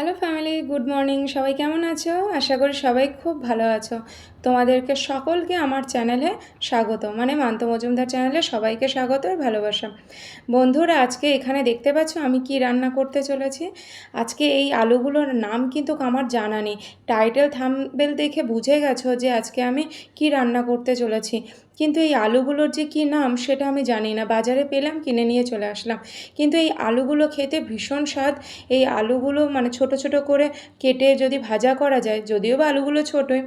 Hello family good morning সবাই কেমন আছো? আশা করি সবাই খুব ভালো আছো। তোমাদেরকে সকলকে আমার চ্যানেলে স্বাগত। মানে মান্ত মজুমদার চ্যানেলে সবাইকে স্বাগত আর ভালোবাসা। বন্ধুরা, আজকে এখানে দেখতে পাচ্ছ আমি কি রান্না করতে চলেছি। আজকে এই আলুগুলোর নাম কিন্তু আমার জানা নেই। টাইটেল থাম্বেল দেখে বুঝে গেছো যে আজকে আমি কি রান্না করতে চলেছি। কিন্তু এই আলুগুলোর যে কী নাম সেটা আমি জানি না। বাজারে পেলাম, কিনে নিয়ে চলে আসলাম। কিন্তু এই আলুগুলো খেতে ভীষণ স্বাদ। এই আলুগুলো মানে ছোট ছোট করে কেটে যদি ভাজা করা যায়, যদিও বা আলুগুলো ছোটোই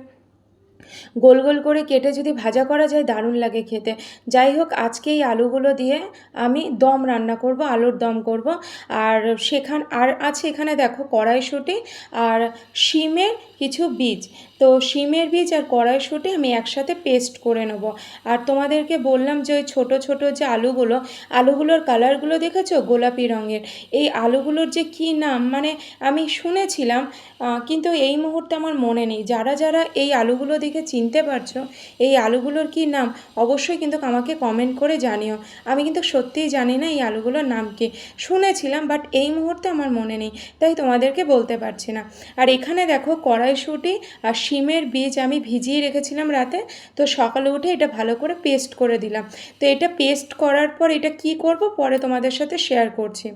গোল গোল করে কেটে যদি ভাজা করা যায়, দারুণ লাগে খেতে। যাই হোক, আজকে এই আলুগুলো দিয়ে আমি দম রান্না করব, আলুর দম করব। আর সেখান, আর আছে এখানে দেখো কড়াইশুঁটি আর শিমের কিছু বীজ। তো শিমের বীজ আর কড়াইশুঁটি আমি একসাথে পেস্ট করে নেব। আর তোমাদেরকে বললাম যে ওই ছোটো ছোটো যে আলুগুলো, আলুগুলোর কালারগুলো দেখেছ? গোলাপি রঙের। এই আলুগুলোর যে কী নাম? মানে আমি শুনেছিলাম কিন্তু এই মুহূর্তে আমার মনে নেই। যারা যারা এই আলুগুলো দেখে চিনতে পারছ, এই আলুগুলোর কী নাম? অবশ্যই কিন্তু আমাকে কমেন্ট করে জানিও। আমি কিন্তু সত্যিই জানি না এই আলুগুলোর নাম কি। শুনেছিলাম বাট এই মুহূর্তে আমার মনে নেই, তাই তোমাদেরকে বলতে পারছি না। আর এখানে দেখো কড়াইশুঁটি আর শিমের বীজ আমি ভিজিয়ে রেখেছিলাম রাতে, তো সকালে উঠে এটা ভালো করে পেস্ট করে দিলাম। তো এটা পেস্ট করার পর এটা কি করব? পরে তোমাদের সাথে শেয়ার করছি।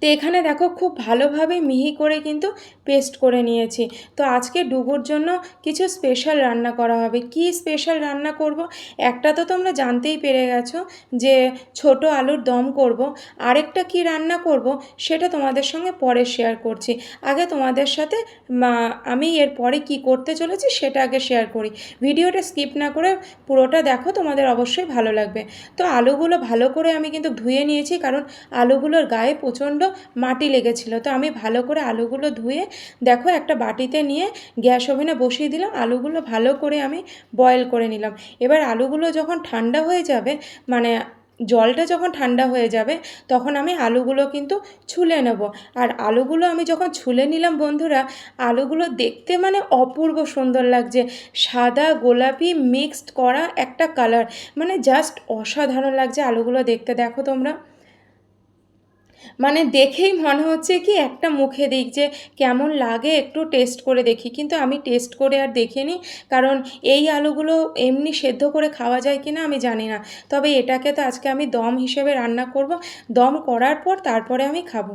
তো এখানে দেখো খুব ভালোভাবে মিহি করে কিন্তু পেস্ট করে নিয়েছি। তো আজকে ডুবুর জন্য কিছু স্পেশাল রান্না করা হবে। কি স্পেশাল রান্না করব? একটা তো তোমরা জানতেই পেরে গেছো যে ছোট আলুর দম করব। আরেকটা কি রান্না করব সেটা তোমাদের সঙ্গে পরে শেয়ার করছি। আগে তোমাদের সাথে আমি এর পরে কি করতে চলেছি সেটা আগে শেয়ার করি। ভিডিওটা স্কিপ না করে পুরোটা দেখো, তোমাদের অবশ্যই ভালো লাগবে। তো আলুগুলো ভালো করে আমি কিন্তু ধুয়ে নিয়েছি, কারণ আলুগুলোর গায়ে প্রচণ্ড মাটি লেগেছিল। তো আমি ভালো করে আলুগুলো ধুয়ে, দেখো একটা বাটিতে নিয়ে গ্যাস ওভেনে বসিয়ে দিলাম। আলুগুলো ভালো করে আমি বয়েল করে নিলাম। এবার আলুগুলো যখন ঠান্ডা হয়ে যাবে মানে জলটা যখন ঠান্ডা হয়ে যাবে, তখন আমি আলুগুলো কিন্তু ছুলে নেব। আর আলুগুলো আমি যখন ছুলে নিলাম, বন্ধুরা, আলুগুলো দেখতে মানে অপূর্ব সুন্দর লাগছে। সাদা গোলাপি মিক্সড করা একটা কালার মানে জাস্ট অসাধারণ লাগছে আলুগুলো দেখতে। দেখো তোমরা। মানে দেখেই মনে হচ্ছে কি একটা মুখে দিক যে কেমন লাগে একটু টেস্ট করে দেখি। কিন্তু আমি টেস্ট করে আর দেখিনি, কারণ এই আলুগুলো এমনি সেদ্ধ করে খাওয়া যায় কি না আমি জানি না। তবে এটাকে তো আজকে আমি দম হিসেবে রান্না করব। দম করার পর তারপরে আমি খাব।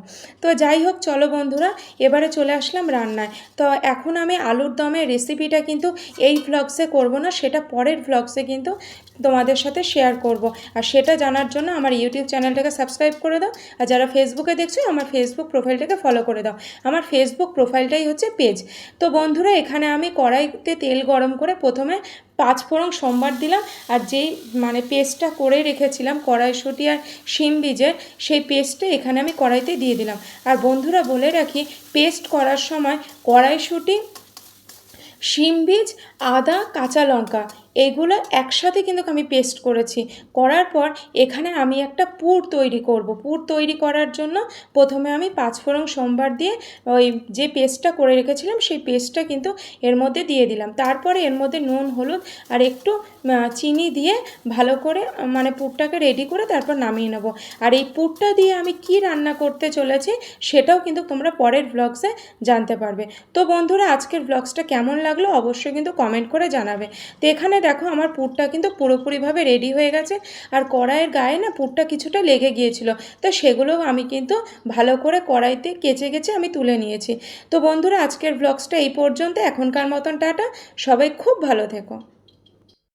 তো যাই হোক, চলো বন্ধুরা, এবারে চলে আসলাম রান্নায়। তো এখন আমি আলুর দমের রেসিপিটা কিন্তু এই ভ্লগসে করব না, সেটা পরের ভ্লগসে কিন্তু তোমাদের সাথে শেয়ার করব। আর সেটা জানার জন্য আমার ইউটিউব চ্যানেলটাকে সাবস্ক্রাইব করে দাও। আর যারা ফেসবুকে দেখছ, আমার ফেসবুক প্রোফাইলটাকে ফলো করে দাও। আমার ফেসবুক প্রোফাইলটাই হচ্ছে পেজ তো বন্ধুরা, এখানে আমি কড়াইতে তেল গরম করে প্রথমে পাঁচ ফোড়ন সোমবার দিলাম, আর যেই মানে পেস্টটা করে রেখেছিলাম, কড়াইশুঁটি আর শিম বীজের, সেই পেস্টটা এখানে আমি কড়াইতে দিয়ে দিলাম। আর বন্ধুরা, বলে রাখি, পেস্ট করার সময় কড়াইশুঁটি, শিম বীজ, আদা, কাঁচা লঙ্কা এইগুলো একসাথে কিন্তু আমি পেস্ট করেছি। করার পর এখানে আমি একটা পুর তৈরি করব। পুর তৈরি করার জন্য প্রথমে আমি পাঁচফোড়ন সোমবার দিয়ে ওই যে পেস্টটা করে রেখেছিলাম, সেই পেস্টটা কিন্তু এর মধ্যে দিয়ে দিলাম। তারপরে এর মধ্যে নুন, হলুদ আর একটু চিনি দিয়ে ভালো করে মানে পুরটাকে রেডি করে তারপর নামিয়ে নেব। আর এই পুরটা দিয়ে আমি কি রান্না করতে চলেছি সেটাও কিন্তু তোমরা পরের ব্লগসে জানতে পারবে। তো বন্ধুরা, আজকের ব্লগসটা কেমন লাগল অবশ্যই কিন্তু কমেন্ট করে জানাবে। তো এখানে দেখো আমার পুরটা কিন্তু পুরোপুরিভাবে রেডি হয়ে গেছে। আর কড়াইয়ের গায়ে না পুরটা কিছুটা লেগে গিয়েছিল। তো সেগুলো আমি কিন্তু ভালো করে কড়াইতে কেচে গেছে আমি তুলে নিয়েছি। তো বন্ধুরা, আজকের ব্লগসটা এই পর্যন্ত। এখনকার মতন টাটা। সবাই খুব ভালো থেকো।